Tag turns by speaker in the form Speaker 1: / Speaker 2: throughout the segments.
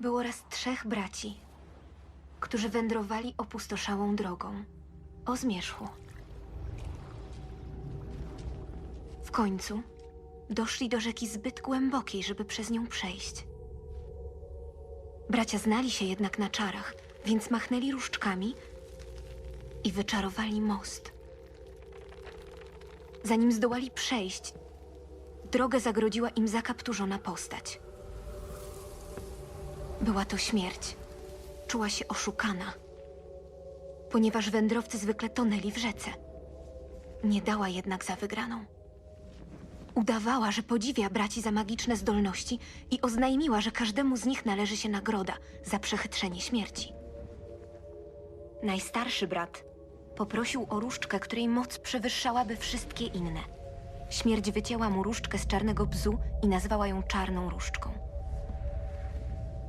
Speaker 1: Było raz trzech braci, którzy wędrowali opustoszałą drogą o zmierzchu. W końcu doszli do rzeki zbyt głębokiej, żeby przez nią przejść. Bracia znali się jednak na czarach, więc machnęli różdżkami i wyczarowali most. Zanim zdołali przejść, drogę zagrodziła im zakapturzona postać. Była to śmierć. Czuła się oszukana, ponieważ wędrowcy zwykle tonęli w rzece. Nie dała jednak za wygraną. Udawała, że podziwia braci za magiczne zdolności i oznajmiła, że każdemu z nich należy się nagroda za przechytrzenie śmierci. Najstarszy brat poprosił o różdżkę, której moc przewyższałaby wszystkie inne. Śmierć wycięła mu różdżkę z czarnego bzu i nazwała ją czarną różdżką.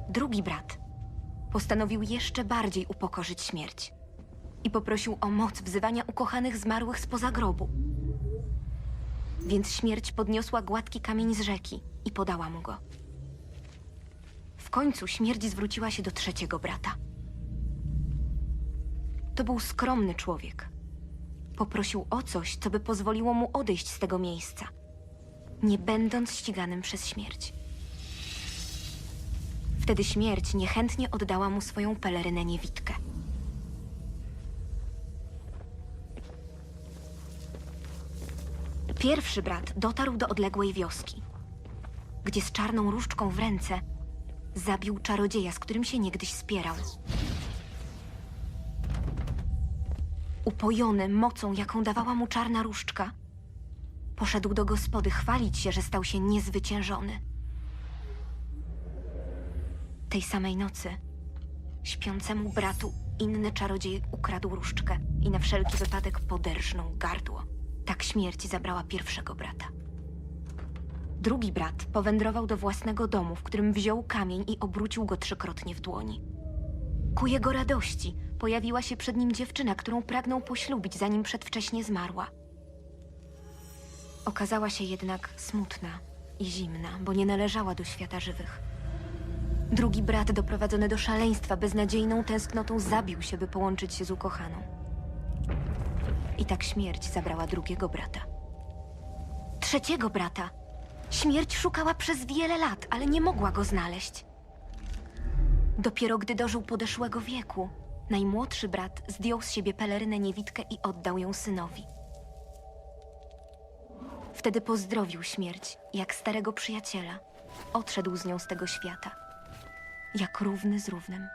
Speaker 1: Drugi brat postanowił jeszcze bardziej upokorzyć śmierć i poprosił o moc wzywania ukochanych zmarłych spoza grobu. Więc śmierć podniosła gładki kamień z rzeki i podała mu go. W końcu śmierć zwróciła się do trzeciego brata. To był skromny człowiek. Poprosił o coś, co by pozwoliło mu odejść z tego miejsca, nie będąc ściganym przez śmierć. Wtedy śmierć niechętnie oddała mu swoją pelerynę niewidkę. Pierwszy brat dotarł do odległej wioski, gdzie z czarną różdżką w ręce zabił czarodzieja, z którym się niegdyś spierał. Upojony mocą, jaką dawała mu czarna różdżka, poszedł do gospody chwalić się, że stał się niezwyciężony. Tej samej nocy śpiącemu bratu inny czarodziej ukradł różdżkę i na wszelki wypadek poderżnął gardło. Tak śmierć zabrała pierwszego brata. Drugi brat powędrował do własnego domu, w którym wziął kamień i obrócił go trzykrotnie w dłoni. Ku jego radości pojawiła się przed nim dziewczyna, którą pragnął poślubić, zanim przedwcześnie zmarła. Okazała się jednak smutna i zimna, bo nie należała do świata żywych. Drugi brat, doprowadzony do szaleństwa beznadziejną tęsknotą, zabił się, by połączyć się z ukochaną. I tak śmierć zabrała drugiego brata. Trzeciego brata. Śmierć szukała przez wiele lat, ale nie mogła go znaleźć. Dopiero gdy dożył podeszłego wieku, najmłodszy brat zdjął z siebie pelerynę niewidkę i oddał ją synowi. Wtedy pozdrowił śmierć, jak starego przyjaciela. Odszedł z nią z tego świata jak równy z równym.